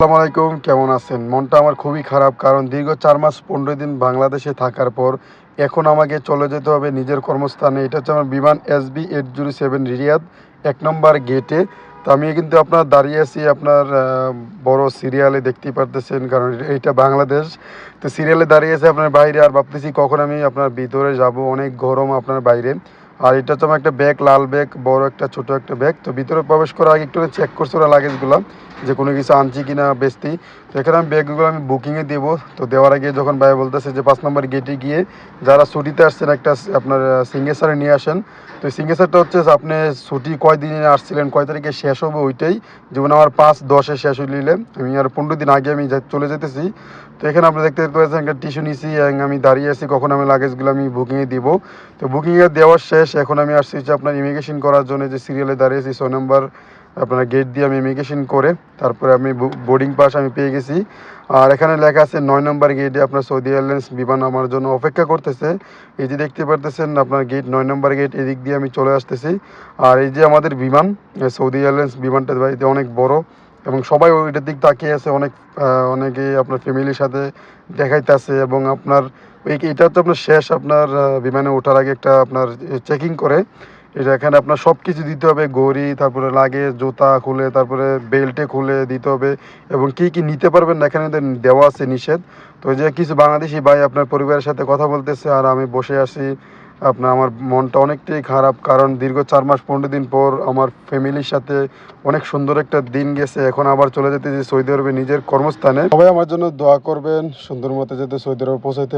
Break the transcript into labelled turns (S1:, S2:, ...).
S1: আসসালামু আলাইকুম, কেমন আছেন? মনটা আমার খুবই খারাপ, কারণ দীর্ঘ চার মাস পনেরো দিন বাংলাদেশে থাকার পর এখন আমাকে চলে যেতে হবে নিজের কর্মস্থানে। এটা হচ্ছে আমার বিমান S B eight zero seven Riyadh, এক নম্বর গেটে। তো আমি কিন্তু আপনার দাঁড়িয়ে আছি আপনার বড় সিরিয়ালে দেখতেই পারতেছেন, কারণ এটা বাংলাদেশ। তো সিরিয়ালে দাঁড়িয়ে আছে আপনার বাইরে, আর ভাবতেছি কখন আমি আপনার ভিতরে যাব, অনেক গরম আপনার বাইরে। আর এটা আমার একটা ব্যাগ লাল ব্যাগ বড় একটা, ছোট একটা ব্যাগ তো ভিতরে প্রবেশ করার আগে একটু চেক করছে ওরা লাগেজগুলো যে কোনো কিছু আনছি কি না বেচতি তো এখানে আমি ব্যাগগুলো আমি বুকিংয়ে দেবো। তো দেওয়ার আগে যখন ভাই বলতেছে যে পাঁচ নম্বর গেটে গিয়ে যারা ছুটিতে আসছেন একটা আপনার সিঙ্গেসারে নিয়ে আসেন। তো সিঙ্গেসারটা হচ্ছে আপনি ছুটি কয় দিনে আসছিলেন, কয় তারিখে শেষ হবে ওইটাই। যেমন আমার পাঁচ দশে শেষ হইলে আমি আর পনেরো দিন আগে আমি চলে যেতেছি। তো এখানে আপনি দেখতে পাচ্ছেন, একটা টিস্যু নিছি আমি দাঁড়িয়ে আছি, কখন আমি লাগেজগুলো আমি বুকিংয়ে দিব। তো বুকিংয়ে দেওয়ার শেষ। এখন আমি আসছি যে আপনার ইমিগ্রেশন করার জন্য যে সিরিয়ালে দাঁড়িয়েছি, ছয় নম্বর আপনার গেট দিয়ে আমি ইমিগ্রেশন করে তারপরে আমি বোর্ডিং পাস আমি পেয়ে গেছি। আর এখানে লেখা আছে নয় নম্বর গেটে আপনার সৌদি এয়ারলাইন্স বিমান আমার জন্য অপেক্ষা করতেছে। এই যে দেখতে পারতেছেন আপনার গেট নয় নম্বর গেট এদিক দিয়ে আমি চলে আসতেছি। আর এই যে আমাদের বিমান সৌদি এয়ারলাইন্স বিমানটা অনেক বড়। এবং সবাই ওইটার দিক তাকিয়ে আছে অনেক আহ, অনেকে আপনার ফ্যামিলির সাথে দেখাইতেছে এবং আপনার এটা তো আপনার শেষ আপনার বিমানে ওঠার আগে একটা আপনার চেকিং করে। এটা এখানে আপনার সব কিছু দিতে হবে গড়ি তারপরে লাগে জুতা খুলে তারপরে বেল্টে খুলে দিতে হবে এবং কি কি নিতে পারবেন না এখানে দেওয়া আছে নিষেধ। তো যে কিছু বাংলাদেশি ভাই আপনার পরিবারের সাথে কথা বলতেছে আর আমি বসে আছি আপনার আমার মনটা অনেকটাই খারাপ, কারণ দীর্ঘ চার মাস পনেরো দিন পর আমার ফ্যামিলির সাথে অনেক সুন্দর একটা দিন গেছে। এখন আবার চলে যেতে যে সৌদি আরবে নিজের কর্মস্থানে। সবাই আমার জন্য দোয়া করবেন, সুন্দর মতো যাতে সৌদি আরবে পৌঁছাতে